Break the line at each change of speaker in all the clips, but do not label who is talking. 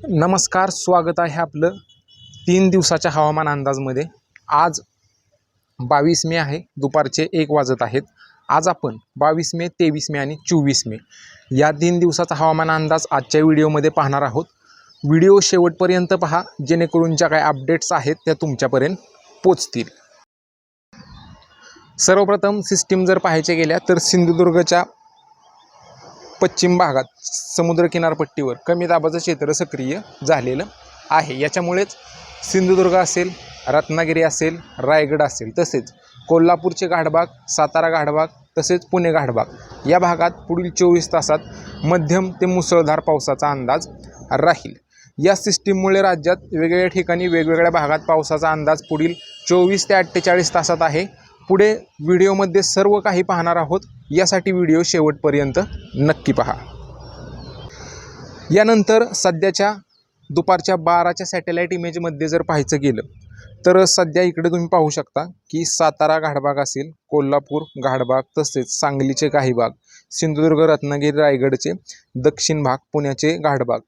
नमस्कार स्वागत आहे आपलं तीन दिवसाच्या हवामान अंदाजमध्ये. आज बावीस मे आहे दुपारचे एक वाजत आहेत. आज आपण बावीस मे तेवीस मे आणि चोवीस मे या तीन दिवसाचा हवामान अंदाज आजच्या व्हिडिओमध्ये पाहणार आहोत. व्हिडिओ शेवटपर्यंत पहा जेणेकरून ज्या काही अपडेट्स आहेत त्या तुमच्यापर्यंत पोचतील. सर्वप्रथम सिस्टीम जर पाहायच्या गेल्या तर सिंधुदुर्गच्या पश्चिम भागात समुद्र किनारपट्टीवर कमी दाबाचं क्षेत्र सक्रिय झालेलं आहे. याच्यामुळेच सिंधुदुर्ग असेल रत्नागिरी असेल रायगड असेल तसेच कोल्हापूरचे घाटभाग सातारा घाटभाग तसेच पुणे घाटभाग या भागात पुढील चोवीस तासात मध्यम ते मुसळधार पावसाचा अंदाज राहील. या सिस्टीममुळे राज्यात वेगवेगळ्या ठिकाणी वेगवेगळ्या भागात पावसाचा अंदाज पुढील चोवीस ते अठ्ठेचाळीस तासात आहे. पुढे व्हिडिओमध्ये सर्व काही पाहणार आहोत. यासाठी व्हिडिओ शेवटपर्यंत नक्की पहा. यानंतर सध्याच्या दुपारच्या बाराच्या सॅटेलाईट इमेजमध्ये जर पाहायचं गेलं तर सध्या इकडे तुम्ही पाहू शकता की सातारा घाटबाग असेल कोल्हापूर घाटबाग तसेच सांगलीचे काही भाग सिंधुदुर्ग रत्नागिरी रायगडचे दक्षिण भाग पुण्याचे घाटबाग.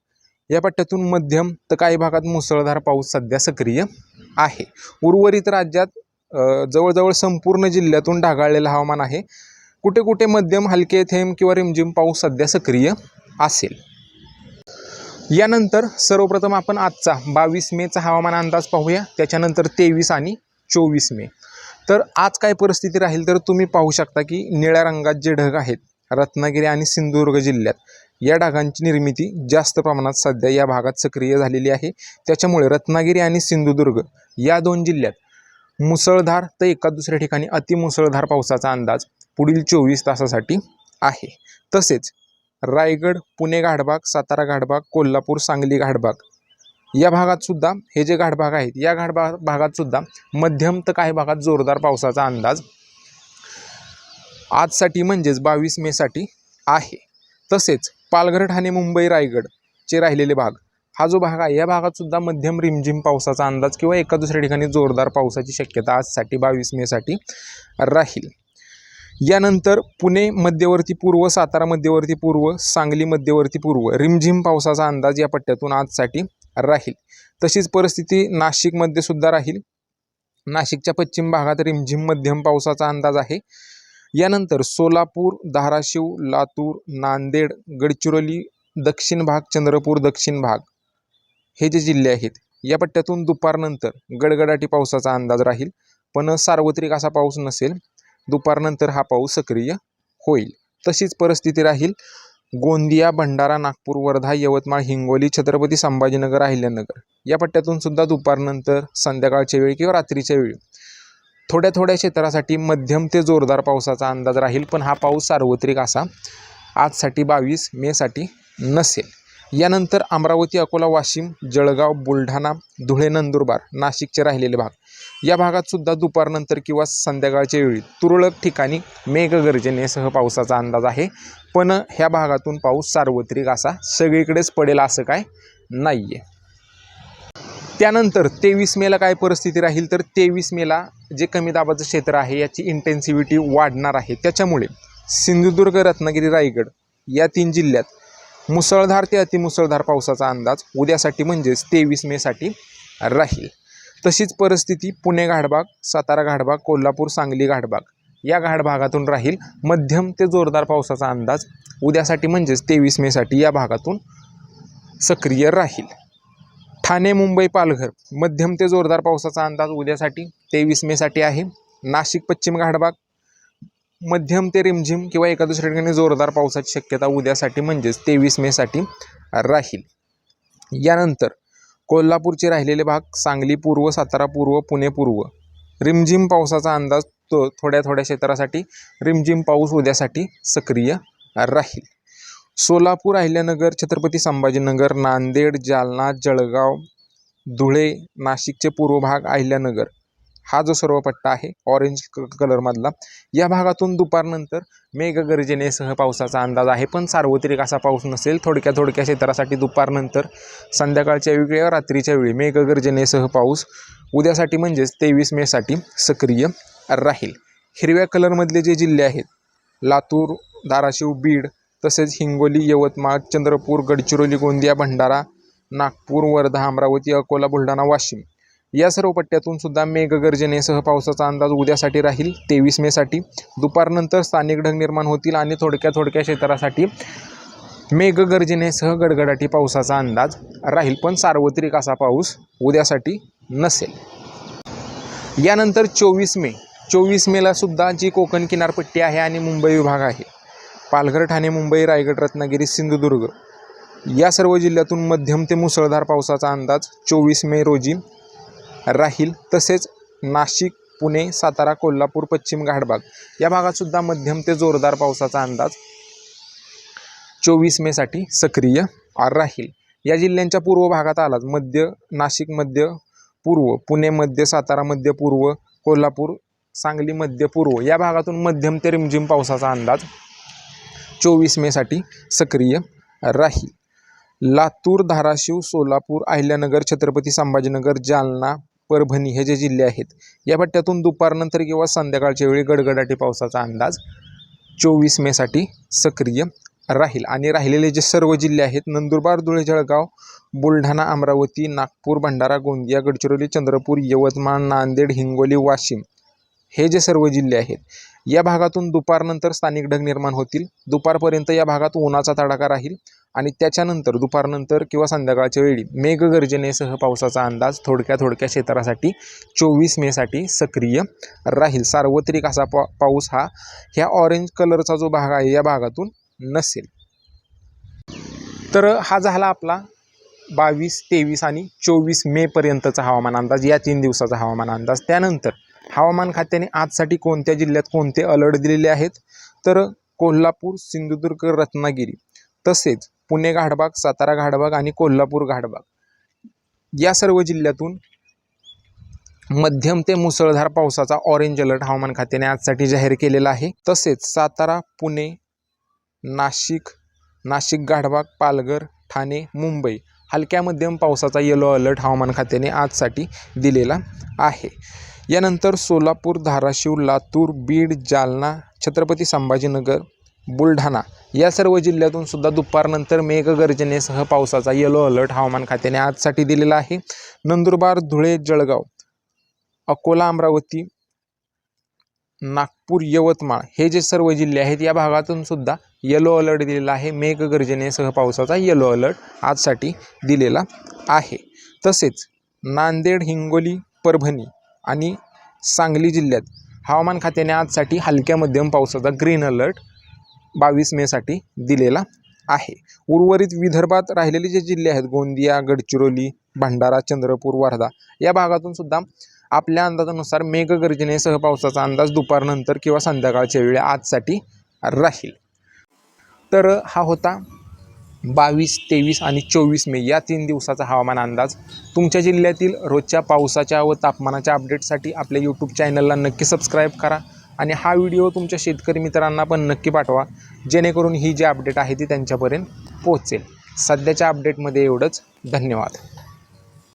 या पट्ट्यातून मध्यम तर काही भागात मुसळधार पाऊस सध्या सक्रिय आहे. उर्वरित राज्यात जवळजवळ संपूर्ण जिल्ह्यातून ढगाळलेलं हवामान आहे. कुठे कुठे मध्यम हलके थेंब किंवा रिमझिम पाऊस सध्या सक्रिय असेल. यानंतर सर्वप्रथम आपण आजचा बावीस मेचा हवामान अंदाज पाहूया. त्याच्यानंतर तेवीस आणि चोवीस मे. तर आज काय परिस्थिती राहील तर तुम्ही पाहू शकता की निळ्या रंगात जे ढग आहेत रत्नागिरी आणि सिंधुदुर्ग जिल्ह्यात या ढगांची निर्मिती जास्त प्रमाणात सध्या या भागात सक्रिय झालेली आहे. त्याच्यामुळे रत्नागिरी आणि सिंधुदुर्ग या दोन जिल्ह्यात मुसळधार तर एका दुसऱ्या ठिकाणी अतिमुसळधार पावसाचा अंदाज पुढील चोवीस तासासाठी आहे. तसेच रायगड पुणे घाटबाग सातारा घाटबाग कोल्हापूर सांगली घाटबाग या भागात सुद्धा हे जे घाटभाग आहेत या घाटभा भागात सुद्धा मध्यम तर काही भागात जोरदार पावसाचा अंदाज आजसाठी म्हणजेच बावीस मेसाठी आहे. तसेच पालघर ठाणे मुंबई रायगडचे राहिलेले भाग हा जो भाग आहे या भागात सुद्धा मध्यम रिमझिम पावसाचा अंदाज किंवा एका दुसऱ्या ठिकाणी जोरदार पावसाची शक्यता आजसाठी बावीस मेसाठी राहील. यानंतर पुणे मध्यवर्ती पूर्व सातारा मध्यवर्ती पूर्व सांगली मध्यवर्ती पूर्व रिमझिम पावसाचा अंदाज या पट्ट्यातून आजसाठी राहील. तशीच परिस्थिती नाशिकमध्ये सुद्धा राहील. नाशिकच्या पश्चिम भागात रिमझिम मध्यम पावसाचा अंदाज आहे. यानंतर सोलापूर धाराशिव लातूर नांदेड गडचिरोली दक्षिण भाग चंद्रपूर दक्षिण भाग हे जे जिल्हे आहेत या पट्ट्यातून दुपारनंतर गडगडाटी पावसाचा अंदाज राहील. पण सार्वत्रिक असा पाऊस नसेल दुपारनंतर हा पाऊस सक्रिय होईल. तशीच परिस्थिती राहील. गोंदिया भंडारा नागपूर वर्धा यवतमाळ हिंगोली छत्रपती संभाजीनगर अहिल्यानगर या पट्ट्यातून सुद्धा दुपारनंतर संध्याकाळच्या वेळी किंवा रात्रीच्या वेळी थोड्या थोड्या क्षेत्रासाठी मध्यम ते जोरदार पावसाचा अंदाज राहील. पण हा पाऊस सार्वत्रिक असा आजसाठी बावीस मेसाठी नसेल. यानंतर अमरावती अकोला वाशिम जळगाव बुलढाणा धुळे नंदुरबार नाशिकचे राहिलेले भाग. या भागात सुद्धा दुपारनंतर किंवा संध्याकाळच्या वेळी तुरळक ठिकाणी मेघगर्जनेसह पावसाचा अंदाज आहे. पण ह्या भागातून पाऊस सार्वत्रिक असा सगळीकडेच पडेल असं काय नाही आहे त्यानंतर तेवीस मेला काय परिस्थिती राहील तर तेवीस मेला जे कमी दाबाचं क्षेत्र आहे याची इंटेन्सिव्हिटी वाढणार आहे. त्याच्यामुळे सिंधुदुर्ग रत्नागिरी रायगड या तीन जिल्ह्यात मुसळधार ते अतिमुसळधार पावसाचा अंदाज उद्यासाठी म्हणजेच तेवीस मेसाठी राहील. तशीच परिस्थिती पुणे घाटबाग सातारा घाटबाग कोल्हापूर सांगली घाटबाग या घाटभागातून राहील. मध्यम ते जोरदार पावसाचा अंदाज उद्यासाठी म्हणजेच तेवीस मेसाठी या भागातून सक्रिय राहील. ठाणे मुंबई पालघर मध्यम ते जोरदार पावसाचा अंदाज उद्यासाठी तेवीस मेसाठी आहे. नाशिक पश्चिम घाटबाग मध्यम ते रिमझिम किंवा एका दुसऱ्या ठिकाणी जोरदार पावसाची शक्यता उद्यासाठी म्हणजेच तेवीस मेसाठी राहील. यानंतर कोल्हापूरचे राहिलेले भाग सांगली पूर्व सातारा पूर्व पुणे पूर्व. रिमझिम पावसाचा अंदाज तो थोड्या थोड्या क्षेत्रासाठी रिमझिम पाऊस उद्यासाठी सक्रिय राहील. सोलापूर अहिल्यानगर छत्रपती संभाजीनगर नांदेड जालना जळगाव धुळे नाशिकचे पूर्व भाग अहिल्यानगर. हा जो सर्व पट्टा आहे ऑरेंज क कलरमधला या भागातून दुपारनंतर मेघगर्जनेसह पावसाचा अंदाज आहे. पण सार्वत्रिक असा पाऊस नसेल थोडक्या थोडक्या क्षेत्रासाठी दुपारनंतर संध्याकाळच्या वेळी किंवा रात्रीच्या वेळी मेघगर्जनेसह पाऊस उद्यासाठी म्हणजेच तेवीस मेसाठी सक्रिय राहील. हिरव्या कलरमधले जे जिल्हे आहेत लातूर धाराशिव बीड तसेच हिंगोली यवतमाळ चंद्रपूर गडचिरोली गोंदिया भंडारा नागपूर वर्धा अमरावती अकोला बुलढाणा वाशिम या सर्व पट्ट्यातून सुद्धा मेघगर्जनेसह पावसाचा अंदाज उद्यासाठी राहील तेवीस मेसाठी दुपारनंतर स्थानिक ढग निर्माण होतील आणि थोडक्या थोडक्या क्षेत्रासाठी मेघगर्जनेसह गडगडाटी पावसाचा अंदाज राहील पण सार्वत्रिक असा पाऊस उद्यासाठी नसेल. यानंतर चोवीस मे. चोवीस मेला सुद्धा जी कोकण किनारपट्टी आहे आणि मुंबई विभाग आहे पालघर ठाणे मुंबई रायगड रत्नागिरी सिंधुदुर्ग या सर्व जिल्ह्यातून मध्यम ते मुसळधार पावसाचा अंदाज चोवीस मे रोजी राहील. तसेच नाशिक पुणे सातारा कोल्हापूर पश्चिम घाटबाग या भागातसुद्धा मध्यम ते जोरदार पावसाचा अंदाज चोवीस मेसाठी सक्रिय राहील. या जिल्ह्यांच्या पूर्व भागात आलाच मध्य नाशिक मध्य पूर्व पुणे मध्य सातारा मध्य पूर्व कोल्हापूर सांगली मध्य पूर्व या भागातून मध्यम ते रिमझिम पावसाचा अंदाज चोवीस मेसाठी सक्रिय राहील. लातूर धाराशिव सोलापूर अहिल्यानगर छत्रपती संभाजीनगर जालना परभणी हे जे जिल्हे आहेत या पट्ट्यातून दुपारनंतर किंवा संध्याकाळच्या वेळी गडगडाटी पावसाचा अंदाज चोवीस मेसाठी सक्रिय राहील. आणि राहिलेले जे सर्व जिल्हे आहेत नंदुरबार धुळे जळगाव बुलढाणा अमरावती नागपूर भंडारा गोंदिया गडचिरोली चंद्रपूर यवतमाळ नांदेड हिंगोली वाशिम हे जे सर्व जिल्हे आहेत या भागातून दुपारनंतर स्थानिक ढग निर्माण होतील. दुपारपर्यंत या भागात उन्हाचा तडाखा राहील आणि त्याच्यानंतर दुपारनंतर किंवा संध्याकाळच्या वेळी मेघगर्जनेसह पावसाचा अंदाज थोडक्या थोडक्या क्षेत्रासाठी चोवीस मेसाठी सक्रिय राहील. सार्वत्रिक असा पा पाऊस हा ह्या ऑरेंज कलरचा जो भाग आहे या भागातून नसेल. तर हा झाला आपला बावीस तेवीस आणि चोवीस मेपर्यंतचा हवामान अंदाज. या तीन दिवसाचा हवामान अंदाज. त्यानंतर हवामान खात्याने आजसाठी कोणत्या जिल्ह्यात कोणते अलर्ट दिलेले आहेत? तर कोल्हापूर सिंधुदुर्ग रत्नागिरी तसेच पुणे घाटबाग सातारा घाटबाग आणि कोल्हापूर घाटबाग. या सर्व जिल्ह्यातून मध्यम ते मुसळधार पावसाचा ऑरेंज अलर्ट हवामान खात्याने आजसाठी जाहीर केलेला आहे. तसेच सातारा पुणे नाशिक नाशिक गाढवाग पालघर ठाणे मुंबई हलक्या मध्यम पावसाचा येलो अलर्ट हवामान खात्याने आजसाठी दिलेला आहे. यानंतर सोलापूर धाराशिव लातूर बीड जालना छत्रपती संभाजीनगर बुलढाणा या सर्व जिल्ह्यातून सुद्धा दुपारनंतर मेघगर्जनेसह पावसाचा येलो अलर्ट हवामान खात्याने आजसाठी दिलेला आहे. नंदुरबार धुळे जळगाव अकोला अमरावती नागपूर यवतमाळ हे जे सर्व जिल्हे आहेत या भागातून सुद्धा येलो अलर्ट दिलेला आहे. मेघगर्जनेसह पावसाचा येलो अलर्ट आजसाठी दिलेला आहे. तसेच नांदेड हिंगोली परभणी आणि सांगली जिल्ह्यात हवामान खात्याने आजसाठी हलक्या मध्यम पावसाचा ग्रीन अलर्ट बावीस मेसाठी दिलेला आहे. उर्वरित विदर्भात राहिलेले जे जिल्हे आहेत गोंदिया गडचिरोली भंडारा चंद्रपूर वर्धा या भागातून सुद्धा आपल्या अंदाजानुसार मेघगर्जनेसह पावसाचा अंदाज दुपारनंतर किंवा संध्याकाळच्या वेळी आजसाठी राहील. तर हा होता बावीस तेवीस आणि चोवीस मे या तीन दिवसाचा हवामान अंदाज. तुमच्या जिल्ह्यातील रोजच्या पावसाच्या व तापमानाच्या अपडेटसाठी आपल्या यूट्यूब चॅनलला नक्की सबस्क्राईब करा आणि हा व्हिडिओ तुमच्या शेतकरी मित्रांना पण नक्की पाठवा जेणेकरून ही जी अपडेट आहे ती त्यांच्यापर्यंत पोहोचेल. सध्याच्या अपडेटमध्ये एवढंच. धन्यवाद.